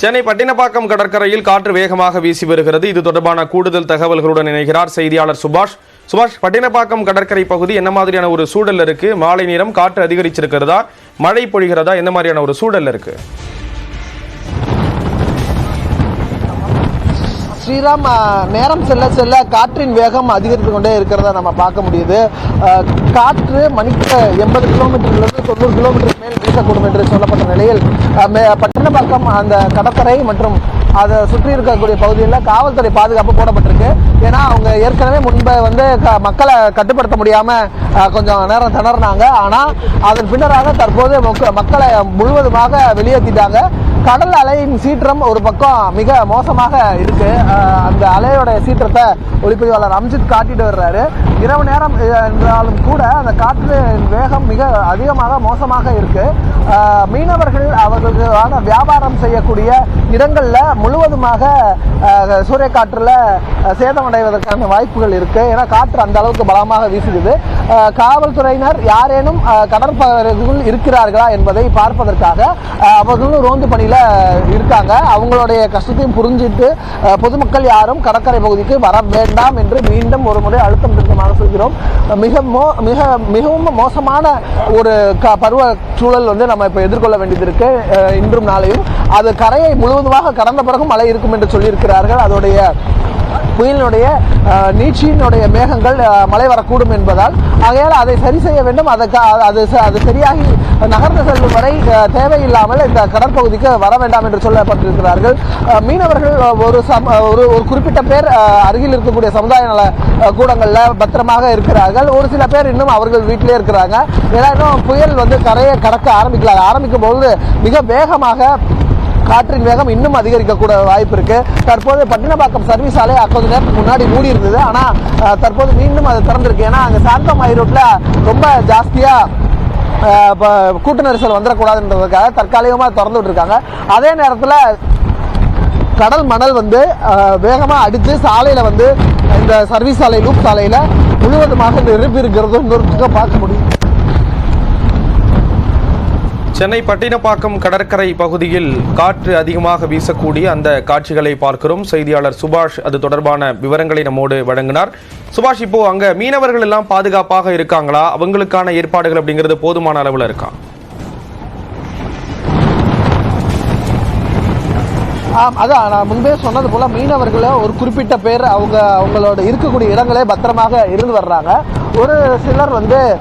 சென்னை பட்டினப்பாக்கம் கடற்கரையில் காற்று வேகமாக வீசி வருகிறது. இது தொடர்பான கூடுதல் தகவல்களுடன் இணைகிறார் செய்தியாளர் சுபாஷ். சுபாஷ் பட்டினப்பாக்கம் கடற்கரை பகுதி என்ன மாதிரியான ஒரு சூழல் இருக்கு? மாலை நேரம் காற்று அதிகரிச்சிருக்கிறதா? மழை பொழிகிறதா? என்ன மாதிரியான ஒரு சூழல் இருக்கு? ஸ்ரீராம் நேரம் செல்ல செல்ல காற்றின் வேகம் அதிகரித்து கொண்டே இருக்கிறத நம்ம பார்க்க முடியுது. காற்று மணிக்கு எண்பது கிலோமீட்டர்லேருந்து தொண்ணூறு கிலோமீட்டர் மேல் வீசக்கூடும் என்று சொல்லப்பட்ட நிலையில் ஆ, பட்டினப்பாக்கம் அந்த கடற்கரை மற்றும் அதை சுற்றி இருக்கக்கூடிய பகுதியில் காவல்துறை பாதுகாப்பு போடப்பட்டிருக்கு. ஏன்னா அவங்க ஏற்கனவே முன்பை வந்து க- மக்களை கட்டுப்படுத்த முடியாமல் கொஞ்சம் நேரம் திணறினாங்க. ஆனால் அதன் பின்னராக தற்போது மக்களை முழுவதுமாக வெளியேற்றிட்டாங்க. கடல் அலையின் சீற்றம் ஒரு பக்கம் மிக மோசமாக இருக்குது அந்த அலையோட சீற்றத்தை ஒளிப்பதிவாளர் அம்ஜித் காட்டிட்டு வர்றாரு. இரவு நேரம் என்றாலும் கூட அந்த காற்று வேகம் மிக அதிகமாக மோசமாக இருக்கு. மீனவர்கள் அவர்களுக்கான வியாபாரம் செய்யக்கூடிய இடங்களில் முழுவதுமாக சூறைக்காற்றில் சேதமடைவதற்கான வாய்ப்புகள் இருக்குது ஏன்னா காற்று அந்த அளவுக்கு பலமாக வீசுகிறது. காவல்துறையினர் யாரேனும் அஹ், கடற்பகுதிக்குள் இருக்கிறார்களா என்பதை பார்ப்பதற்காக அவர்களும் ரோந்து பணியில் இருக்காங்க. அவங்களுடைய கஷ்டத்தையும் புரிஞ்சிட்டு பொதுமக்கள் யாரும் கடற்கரை பகுதிக்கு வர வேண்டாம் என்று மீண்டும் ஒரு முறை அழுத்தம் திருத்தமாக சொல்கிறோம் மிக மோ மிக மிகவும் மோசமான ஒரு க பருவ சூழல் வந்து நம்ம இப்போ எதிர்கொள்ள வேண்டியது இருக்கு. அஹ், இன்றும் நாளையும். அது கரையை முழுவதுமாக கடந்த பிறகும் மழை இருக்கும் என்று சொல்லியிருக்கிறார்கள். அதோடைய புயலினுடைய நீட்சியினுடைய மேகங்கள் மழை வரக்கூடும் என்பதால் ஆகையால் அதை சரி செய்ய வேண்டும். அதற்கு அது அது சரியாகி நகர்ந்து செல்லும் வரை தேவையில்லாமல் இந்த கடற்பகுதிக்கு வர வேண்டாம் என்று சொல்லப்பட்டிருக்கிறார்கள். மீனவர்கள் ஒரு சம ஒரு ஒரு குறிப்பிட்ட பேர் அருகில் இருக்கக்கூடிய சமுதாய நல கூடங்களில் பத்திரமாக இருக்கிறார்கள். ஒரு சில பேர் இன்னும் அவர்கள் வீட்டிலே இருக்கிறாங்க. ஏன்னா இன்னும் புயல் வந்து கரையை கடக்க ஆரம்பிக்கல. ஆரம்பிக்கும் பொழுது மிக வேகமாக காற்றின் வேகம் இன்னும் அதிகரிக்கக்கூட வாய்ப்பு இருக்கு. தற்போது பட்டினப்பாக்கம் சர்வீஸ் ஆலை கொஞ்ச நேரத்துக்கு முன்னாடி மூடி இருந்தது. ஆனால் தற்போது மீண்டும் அது திறந்திருக்கு. ஏன்னா அங்கே சாந்தம் ரோட்ல ரொம்ப ஜாஸ்தியாக இப்போ கூட்ட நெரிசல் வந்துடக்கூடாதுன்றதுக்காக தற்காலிகமாக திறந்து விட்டுருக்காங்க. அதே நேரத்தில் கடல் மணல் வந்து வேகமாக அடித்து சாலையில் வந்து இந்த சர்வீஸ் சாலை லூப் சாலையில் முழுவதுமாக நிரம்பி இருக்கிறது. இன்னொரு பார்க்க முடியும். சென்னை பட்டினப்பாக்கம் கடற்கரை பகுதியில் காற்று அதிகமாக வீசக்கூடிய அந்த காட்சிகளை பார்க்கிறோம். செய்தியாளர் சுபாஷ் அது தொடர்பான விவரங்களை நம்மோடு வழங்கினார். சுபாஷ் இப்போ அங்க மீனவர்கள் எல்லாம் பாதுகாப்பாக இருக்காங்களா? அவங்களுக்கான ஏற்பாடுகள் அப்படிங்கிறது போதுமான அளவில் இருக்கா? ஆம் அதான் நான் முன்பே சொன்னது போல மீனவர்களை ஒரு குறிப்பிட்ட பேர் அவங்க அவங்களோட இருக்கக்கூடிய இடங்களே பத்திரமாக இருந்து வர்றாங்க. ஒரு சிலர் வந்து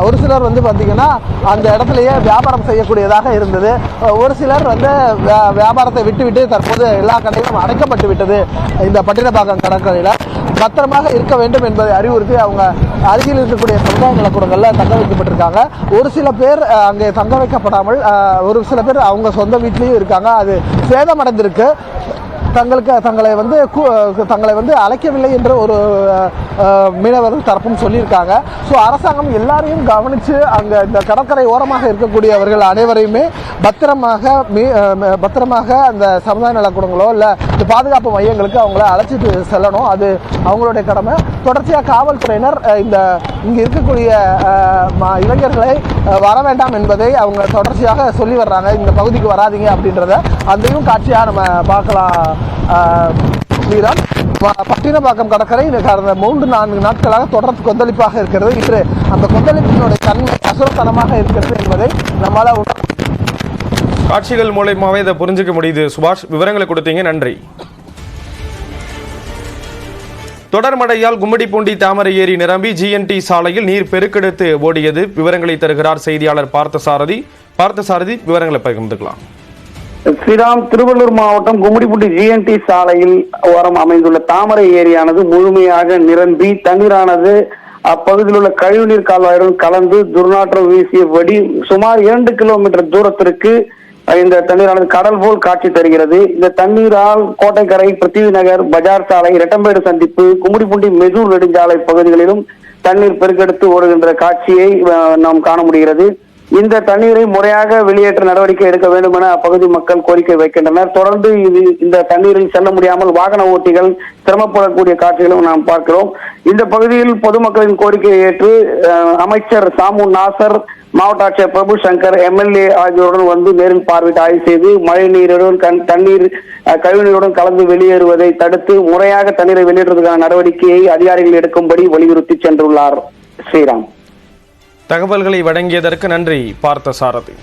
ஒரு சிலர் வந்து பார்த்திங்கன்னா அந்த இடத்துலையே வியாபாரம் செய்யக்கூடியதாக இருந்தது. ஒரு சிலர் வந்து வியா- வியாபாரத்தை விட்டு விட்டு தற்போது எல்லா கடைகளும் அடைக்கப்பட்டு விட்டது இந்த பட்டினப்பாக்கம் கடற்கரையில். பத்திரமாக இருக்க வேண்டும் என்பதை அறிவுறுத்தி அவங்க அருகில் இருக்கக்கூடிய சமுதாய நலக்கூடங்களில் தங்க வைக்கப்பட்டிருக்காங்க. ஒரு சில பேர் அங்கே தங்க வைக்கப்படாமல் ஒரு சில பேர் அவங்க சொந்த வீட்லேயும் இருக்காங்க. அது சேதமடைந்திருக்கு. தங்களுக்கு தங்களை வந்து தங்களை வந்து அழைக்கவில்லை என்ற ஒரு மீனவர்கள் மீனவர் தரப்பும் சொல்லியிருக்காங்க. ஸோ அரசாங்கம் எல்லாரையும் கவனித்து அங்கே இந்த கடற்கரை ஓரமாக இருக்கக்கூடியவர்கள் அனைவரையுமே பத்திரமாக மீ- பத்திரமாக அந்த சமுதாய நலக்கூடங்களோ இல்லை இந்த பாதுகாப்பு மையங்களுக்கு அவங்கள அழைச்சிட்டு செல்லணும். அது அவங்களுடைய கடமை. தொடர்ச்சியாக காவல்துறையினர் இந்த இங்கே இருக்கக்கூடிய ம- இளைஞர்களை வர வேண்டாம் என்பதை அவங்க தொடர்ச்சியாக சொல்லி வர்றாங்க. இந்த பகுதிக்கு வராதீங்க அப்படின்றத அதையும் காட்சியாக நம்ம பார்க்கலாம். அஹ், பட்டினப்பாக்கம் கடற்கரை கடந்த மூன்று நான்கு நாட்களாக தொடர்ந்து கொந்தளிப்பாக இருக்கிறது. இன்று அந்த கொந்தளிப்பினுடைய தன்மை அசுரத்தனமாக இருக்கிறது என்பதை நம்மளால் உணர காட்சிகள் மூலயமாவே இதை புரிஞ்சுக்க முடியுது. சுபாஷ் விவரங்களை கொடுத்தீங்க. நன்றி. தொடர் மழையால் கும்மிடிப்பூண்டி தாமரை ஏரி நிரம்பி ஜிஎன்டி சாலையில் நீர் பெருக்கெடுத்து ஓடியது. விவரங்களை தருகிறார் செய்தியாளர் பார்த்தசாரதி. பார்த்தசாரதி விவரங்களை பகிர்ந்துக்கலாம். ஸ்ரீராம் திருவள்ளூர் மாவட்டம் கும்மிடிப்பூண்டி ஜிஎன்டி சாலையில் ஓரம் அமைந்துள்ள தாமரை ஏரியானது முழுமையாக நிரம்பி தண்ணீரானது அப்பகுதியில் உள்ள கழிவுநீர் கால்வாயுடன் கலந்து துர்நாற்றம் வீசியபடி சுமார் இரண்டு கிலோமீட்டர் தூரத்திற்கு இந்த தண்ணீரானது கடல் போல் காட்சி தருகிறது. இந்த தண்ணீரால் கோட்டைக்கரை பிருத்திவி நகர் பஜார் சாலை இரட்டம்பேடு சந்திப்பு கும்மிடிப்பூண்டி மெதூர் நெடுஞ்சாலை பகுதிகளிலும் தண்ணீர் பெருக்கெடுத்து ஓடுகின்ற காட்சியை நாம் காண முடிகிறது. இந்த தண்ணீரை முறையாக வெளியேற்ற நடவடிக்கை எடுக்க வேண்டும் என அப்பகுதி மக்கள் கோரிக்கை வைக்கின்றனர். தொடர்ந்து இது இந்த தண்ணீரில் செல்ல முடியாமல் வாகன ஓட்டிகள் சிரமப்படக்கூடிய காட்சிகளும் நாம் பார்க்கிறோம். இந்த பகுதியில் பொதுமக்களின் கோரிக்கையை ஏற்று அமைச்சர் சாமு நாசர் மாவட்ட ஆட்சியர் பிரபு சங்கர் எம்எல்ஏ ஆகியோருடன் வந்து நேரில் பார்வையிட்டு ஆய்வு செய்து மழை நீருடன் கண் தண்ணீர் அஹ், கழிவுநீருடன் கலந்து வெளியேறுவதை தடுத்து முறையாக தண்ணீரை வெளியேற்றுவதற்கான நடவடிக்கையை அதிகாரிகள் எடுக்கும்படி வலியுறுத்தி சென்றுள்ளார். ஸ்ரீராம். தகவல்களை வழங்கியதற்கு நன்றி பார்த்த சாரதி.